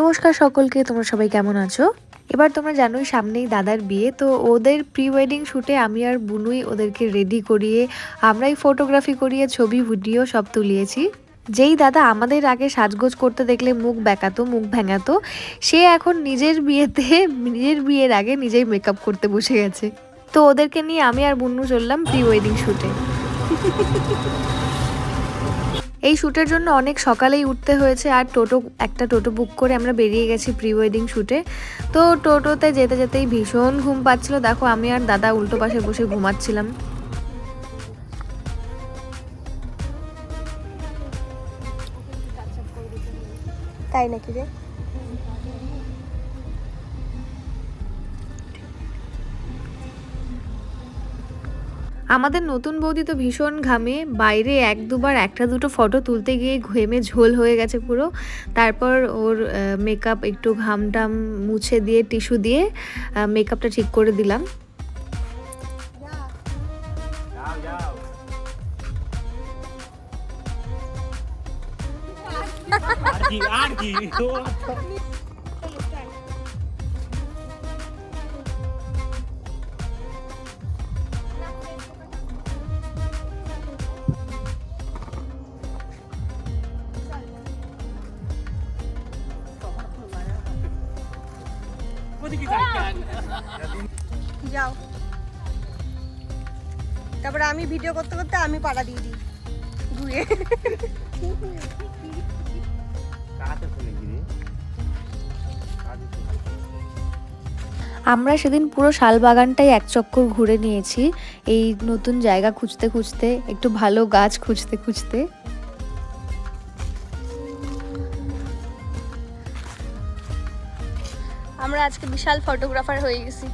নমস্কার সকলকে, তোমরা সবাই কেমন আছো? এবার তোমরা জানোই সামনেই দাদার বিয়ে, তো ওদের প্রি ওয়েডিং শ্যুটে আমি আর বুনুই ওদেরকে রেডি করিয়ে, আমরাই ফটোগ্রাফি করিয়ে, ছবি ভিডিও সব তুলিয়েছি। যেই দাদা আমাদের আগে সাজগোজ করতে দেখলে মুখ বেঁকাতো, মুখ ভেঙাতো, সে এখন নিজের বিয়েতে, নিজের বিয়ের আগে নিজেই মেকআপ করতে বসে গেছে। তো ওদেরকে নিয়ে আমি আর বুন্নু চললাম প্রি ওয়েডিং শ্যুটে এই শ্যুটের জন্য অনেক সকালেই উঠতে হয়েছে আর টোটো, একটা টোটো বুক করে আমরা বেরিয়ে গেছি প্রি ওয়েডিং শ্যুটে। তো টোটোতে যেতে যেতেই ভীষণ ঘুম পাচ্ছিল। দেখো, আমি আর দাদা উল্টো পাশে বসে ঘুমাচ্ছিলাম। তাই নাকি রে? আমাদের নতুন বৌদি তো ভীষণ ঘামে। বাইরে এক দুবার একটা দুটো ফটো তুলতে গিয়ে ঘেমে ঝোল হয়ে গেছে পুরো। তারপর ওর মেকআপ একটু ঘাম টাম মুছে দিয়ে টিস্যু দিয়ে মেকআপটা ঠিক করে দিলাম। আর কি আর কি? যাও। তারপরে আমি ভিডিও করতে করতে আমি পাড়া দিয়ে দিই গিয়ে আমরা সেদিন পুরো শাল বাগানটাই এক চক্কর ঘুরে নিয়েছি, এই নতুন জায়গা খুঁজতে খুঁজতে, একটু ভালো গাছ খুঁজতে খুঁজতে। আমরা আজকে বিশাল ফটোগ্রাফার হয়ে গেছি।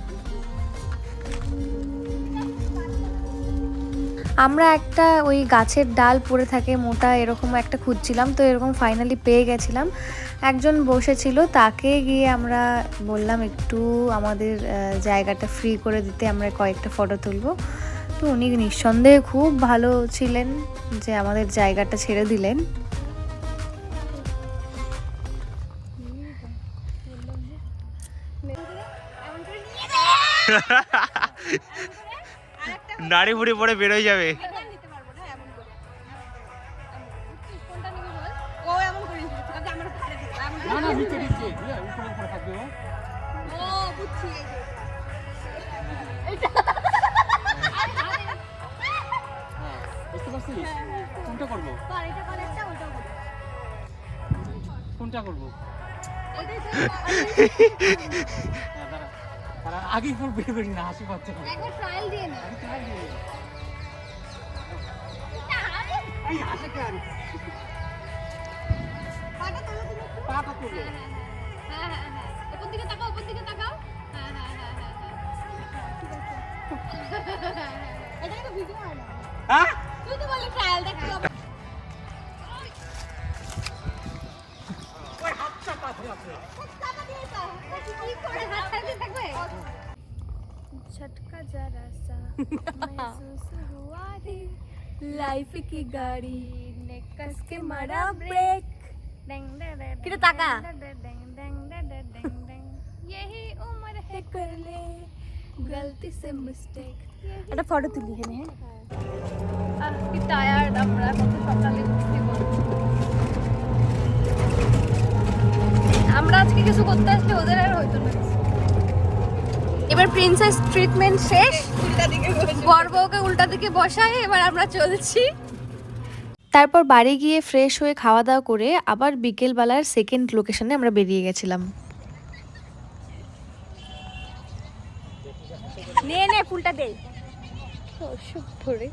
আমরা একটা ওই গাছের ডাল পড়ে থাকে, মোটা এরকম একটা খুঁজছিলাম, তো এরকম ফাইনালি পেয়ে গেছিলাম। একজন বসেছিল, তাকে গিয়ে আমরা বললাম, একটু আমাদের জায়গাটা ফ্রি করে দিতে, আমরা কয়েকটা ফটো তুলবো। তো উনি নিঃসন্দেহে খুব ভালো ছিলেন যে আমাদের জায়গাটা ছেড়ে দিলেন। এই যে। হ্যাঁ বুঝতে পারছিস কোনটা করব। কোনটা করব তো- হ্যাঁ, দাঁড়া আগেই ফুল বের করি না হাসি পাচ্ছে না একবার trial দিয়ে নে। আগে তোমার দিয়ে এই হাসে কেন পাটা তোলো তুমি পাটা তুলো হ্যাঁ, হ্যাঁ, হ্যাঁ, হ্যাঁ। ওপর দিকে তাকাও, ওপর দিকে তাকাও। হ্যাঁ, হ্যাঁ, হ্যাঁ, হ্যাঁ, হ্যাঁ। এটা কিন্তু video হয় না। হ্যাঁ তুই তো বললি trial দেখতে হবে। চাপা দিয়ে দাও। কি झटका जरा सा महसूस हुआ रे लाइफ की गाड़ी ने कस के मारा ब्रेक किधर ताका? यही उम्र है कर ले गलती से मिस्टेक একটা ফটো তুলি এখানে হ্যাঁ আহ কি টায়ার্ড আমরা কত সকালে উঠছি বল। কিছু করতে আসলে ওদের আর হইতো না। এবার প্রিন্সেস ট্রিটমেন্ট শেষ। বর বউকে উল্টা দিকে বসায় এবার আমরা চলছি। তারপর বাড়ি গিয়ে ফ্রেশ হয়ে খাওয়া দাওয়া করে আবার বিকেলবেলার সেকেন্ড লোকেশনে আমরা বেরিয়ে গেছিলাম। নে নে ফুলটা দে। ওসব ধরে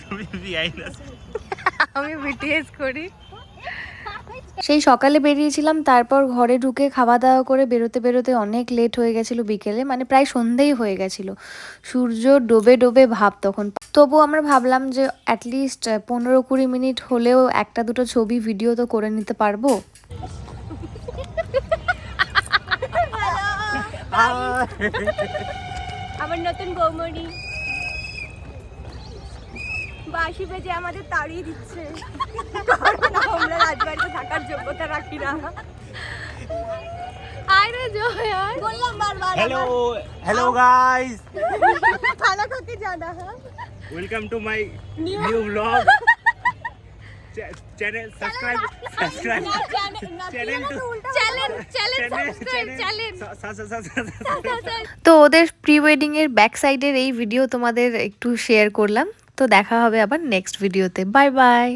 তুমি বিআই না। আমি বিটিএস করি। সেই সকালে বেরিয়েছিলাম তারপর ঘরে ঢুকে খাওয়া দাওয়া করে বেরোতে বেরোতে অনেক লেট হয়ে গেছিল বিকেলে মানে প্রায় সন্ধেই হয়ে গেছিল। সূর্য ডোবে ডোবে ভাব তখন। তবু আমরা ভাবলাম যে অ্যাটলিস্ট পনেরো কুড়ি মিনিট হলেও একটা দুটো ছবি ভিডিও তো করে নিতে পারব। আমার নতুন বৌমণি। বাসি বেজে আমাদের তাড়িয়ে দিচ্ছে। আমরা রাজবাড়িতে থাকার যোগ্যতা রাখি না। হ্যালো গাইস চ্যানেল তো ওদের প্রি ওয়েডিং এর ব্যাক সাইডের এই ভিডিও তোমাদের একটু শেয়ার করলাম। তো দেখা হবে আবার নেক্সট ভিডিওতে বাই বাই